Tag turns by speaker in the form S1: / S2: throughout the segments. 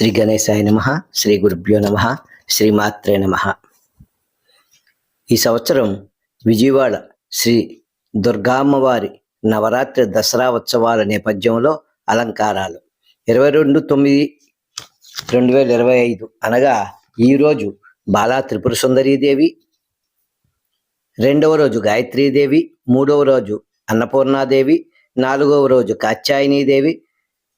S1: శ్రీ గణేశాయ నమ శ్రీ గురుభ్యో నమ శ్రీమాత్రే నమ. ఈ సంవత్సరం విజయవాడ శ్రీ దుర్గామ్మవారి నవరాత్రి దసరా ఉత్సవాల నేపథ్యంలో అలంకారాలు. ఇరవై రెండు తొమ్మిది రెండు వేల ఇరవై ఐదు అనగా ఈరోజు బాలా త్రిపుర సుందరీదేవి రెండవ రోజు గాయత్రీదేవి మూడవ రోజు అన్నపూర్ణాదేవి నాలుగవ రోజు కాత్యాయనీదేవి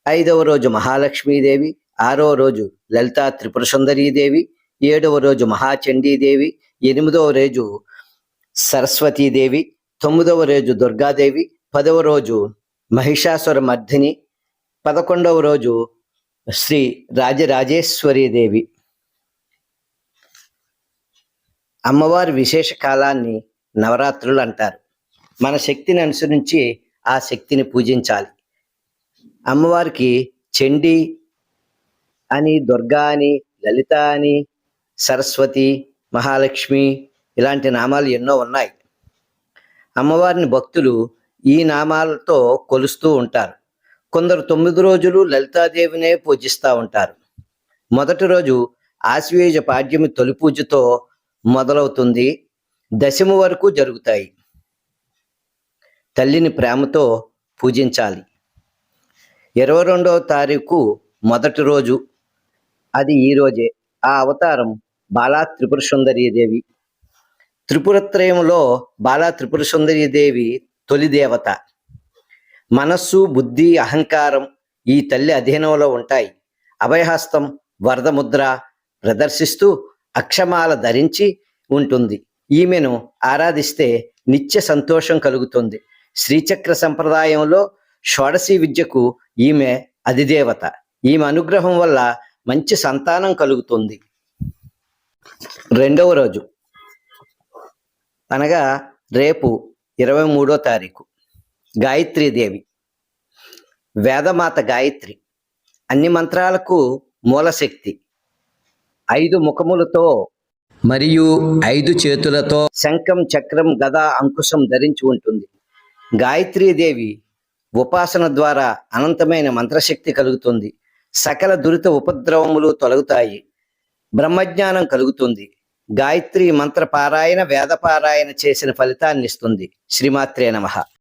S1: ఐదవ రోజు మహాలక్ష్మీదేవి ఆరవ రోజు లలితా త్రిపుర సుందరీదేవి ఏడవ రోజు మహాచండీదేవి ఎనిమిదవ రోజు సరస్వతీదేవి తొమ్మిదవ రోజు దుర్గాదేవి పదవ రోజు మహిషాసుర మర్ధిని పదకొండవ రోజు శ్రీ రాజరాజేశ్వరీదేవి అమ్మవారి విశేష కాలాన్ని నవరాత్రులు అంటారు. మన శక్తిని అనుసరించి ఆ శక్తిని పూజించాలి. అమ్మవారికి చండీ అని దుర్గా అని లలిత అని సరస్వతి మహాలక్ష్మి ఇలాంటి నామాలు ఎన్నో ఉన్నాయి. అమ్మవారిని భక్తులు ఈ నామాలతో కొలుస్తూ ఉంటారు. కొందరు తొమ్మిది రోజులు లలితాదేవినే పూజిస్తూ ఉంటారు. మొదటి రోజు ఆశ్వేజ పాడ్యమి తొలి పూజతో మొదలవుతుంది. దశమి వరకు జరుగుతాయి. తల్లిని ప్రేమతో పూజించాలి. ఇరవై రెండవ తారీఖు మొదటి రోజు అది ఈరోజే ఆ అవతారం బాలా త్రిపుర సుందరీదేవి త్రిపురత్రయంలో బాలా త్రిపుర సుందరీదేవి తొలి దేవత. మనస్సు బుద్ధి అహంకారం ఈ తల్లి అధీనంలో ఉంటాయి. అభయహస్తం వరదముద్ర ప్రదర్శిస్తూ అక్షమాల ధరించి ఉంటుంది. ఈమెను ఆరాధిస్తే నిత్య సంతోషం కలుగుతుంది. శ్రీచక్ర సంప్రదాయంలో షోడశీ విద్యకు ఈమె అధిదేవత. ఈమె అనుగ్రహం వల్ల మంచి సంతానం కలుగుతుంది. రెండవ రోజు. అనగా రేపు ఇరవై మూడో తారీఖు. గాయత్రీదేవి వేదమాత గాయత్రి. అన్ని మంత్రాలకు మూలశక్తి ఐదు ముఖములతో మరియు ఐదు చేతులతో శంఖం చక్రం గద అంకుశం ధరించి ఉంటుంది. గాయత్రీదేవి ఉపాసన ద్వారా అనంతమైన మంత్రశక్తి కలుగుతుంది. సకల దురిత ఉపద్రవములు తొలగుతాయి. బ్రహ్మజ్ఞానం కలుగుతుంది. గాయత్రి మంత్రపారాయణ వేదపారాయణ చేసిన ఫలితాన్ని ఇస్తుంది శ్రీమాత్రే నమః.